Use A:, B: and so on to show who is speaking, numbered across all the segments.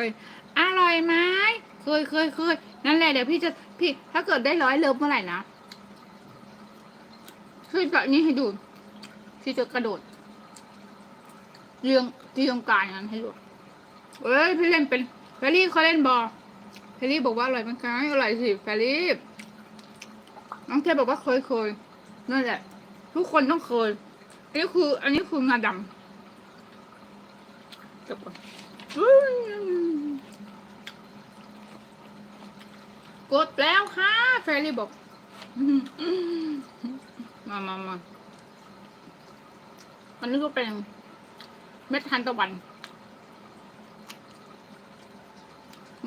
A: เลย อร่อยไหมเคยเคยเคยนั่นแหละเดี๋ยวพี่จะพี่ถ้าเกิดได้ร้อยเลิฟเมื่อไหร่นะพี่แบบนี้ให้ดูพี่จะกระโดดเรียงที่ตรงกลางนั้นให้ดูเอ้ยพี่เล่นเป็นแฟรี่เขาเล่นบอลแฟรี่บอกว่าอร่อยไหมคะอร่อยสิแฟรี่น้องเทบอกว่าเคยเคยนั่นแหละ ทุกคนต้องเคยอันนี้คือ อันนี้คืองาดำจบก่อนอื้อ กดแล้วค่ะแฟรี่บอก มามามาอันนี้ก็เป็นเม็ดทานตะวัน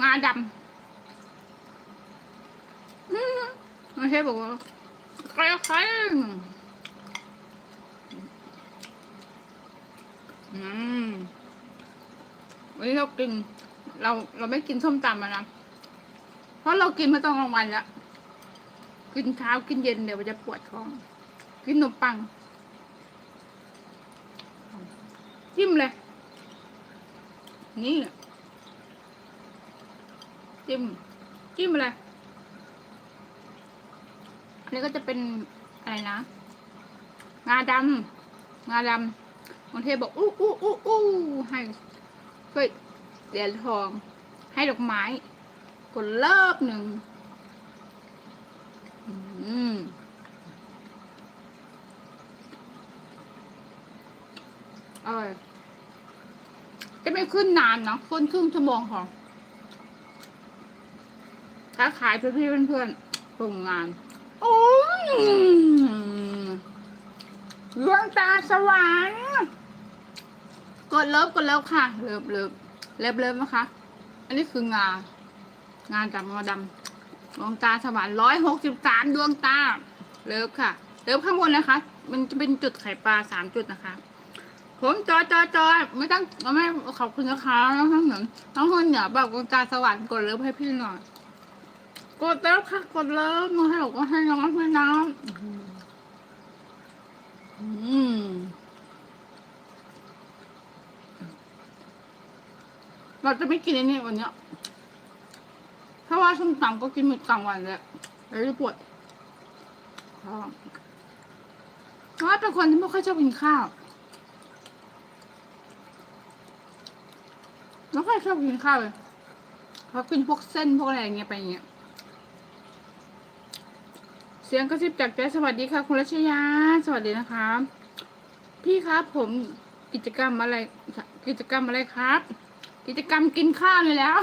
A: งาดำอืมไม่ใช่บอกว่าใครใครอืมวันนี้เรากิน เราเราไม่กินส้มตำแล้วนะ เพราะเรากินมาตอนกลางวันแล้วกินเช้ากินเย็นเดี๋ยวมันจะปวดท้อง กินขนมปัง จิ้มเลย นี่ จิ้ม จิ้มอะไรอันนี้ก็จะเป็นอะไรนะ งาดำงาดำบางเทบอกอู้อู้อู้อู้ให้เฮ้ยเหรียญทอง ให้ดอกไม้ กดเลิกหนึ่งอืมเออจะไม่ขึ้นนานเนาะขึ้นครึ่งชั่วโมงค่ะถ้าขายเพื่อนเพื่อนๆส่งงาน โอ้ยดวงตาสว่างกดเลิฟกดเลิฟค่ะ เลิฟเลิฟเลิฟเลิฟนะคะ อันนี้คืองา งานจากงาดำดวงตาสว่างร้อยหกสิบสามดวงตา เลิฟค่ะ เลิฟข้างบนนะคะ มันจะเป็นจุดไข่ปลาสามจุดนะคะ ผมจอจอจอไม่ต้องไม่ขอบคุณนะคะน้องทั้งหนึ่งน้องคนเนี่ยบอกดวงตาสว่างกดเลิฟให้พี่หน่อย กดเลิฟค่ะ กดเลิฟมาให้บอกว่าให้น้องให้น้องอืมเราจะไม่กินอันนี้วันเนี้ย ราะว่าส้มตำก็กินหมดกลางวันแล้วเลยปวดท้องเพราะว่าเป็นคนที่ไม่ค่อยชอบกินข้าวไม่ค่อยชอบกินข้าวเลยเขากินพวกเส้นพวกอะไรอย่างเงี้ยไปอย่างเงี้ย เสียงกระซิบจากใจสวัสดีค่ะ คุณรัชยา สวัสดีนะคะ พี่ครับผมกิจกรรมอะไร กิจกรรมอะไรครับ กิจกรรมกินข้าวเลยแล้ว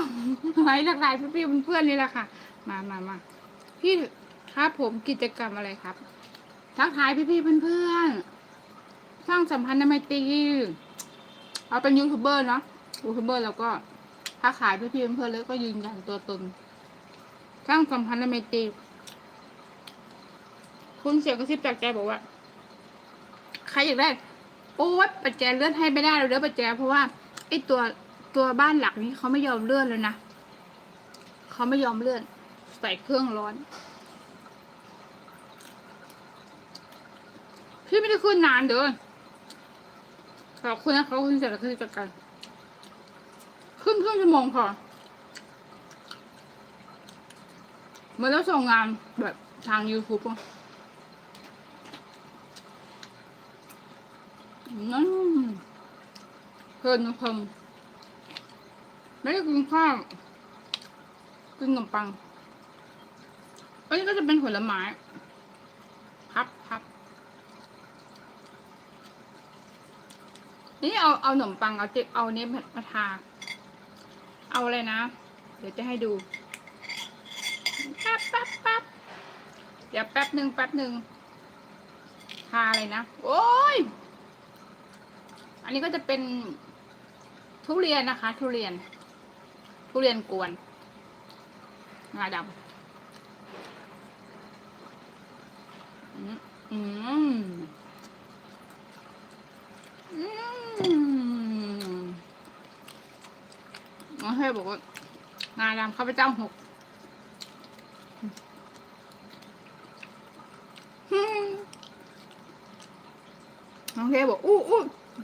A: ไว้หลากหลายพี่ๆเพื่อนๆนี่แหละค่ะ มามามาพี่ครับผมกิจกรรมอะไรครับ ทักทายพี่ๆเพื่อนๆสร้างสัมพันธ์ในไมตรีเอาเป็นยูทูบเบอร์เนาะยูทูบเบอร์แล้วก็ทักทายพี่ๆเพื่อนๆแล้วก็ยืนยันตัวตนสร้างสัมพันธ์ในไมตรีคุณเสียงกระซิบจากใจบอกว่า ใครอยากได้โอ๊ยปัจแจเลื่อนให้ไม่ได้เราเด้อปัจแจเพราะว่าไอตัว ตัวบ้านหลักนี้เขาไม่ยอมเลื่อนเลยนะเขาไม่ยอมเลื่อน ใส่เครื่องร้อน พี่ไม่ได้ขึ้นนานเด้อขอบคุณนะเขาคุณเสร็จแล้วคือจัดการขึ้นครึ่งชั่วโมงพอเหมื่อนเราส่งงานแบบทาง YouTube อะนั่นเพลินเพลิน ไม่ได้กินข้าวกินขนมปังอันนี้ก็จะเป็นผลไม้พับพับนี่เอาเอาขนมปังเอาเจ็เอาเนี้ยมาทา เอาอะไรนะ เดี๋ยวจะให้ดูแป๊บแป๊บแป๊บเดี๋ยวแป๊บหนึ่งแป๊บหนึ่งทาอะไรนะ โอ้ย อันนี้ก็จะเป็นทุเรียนนะคะ ทุเรียน ทุเรียนกวนงาดำอืมอืมอืมน้องเฮ้บอกว่างาดำข้าพเจ้าหกอืมน้องเฮ้บอกอู้อู้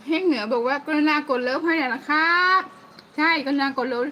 A: เฮงเหนือบอกว่ากรุณากดเลิฟให้หน่อยนะครับ ใช่กรุณากดเลิฟ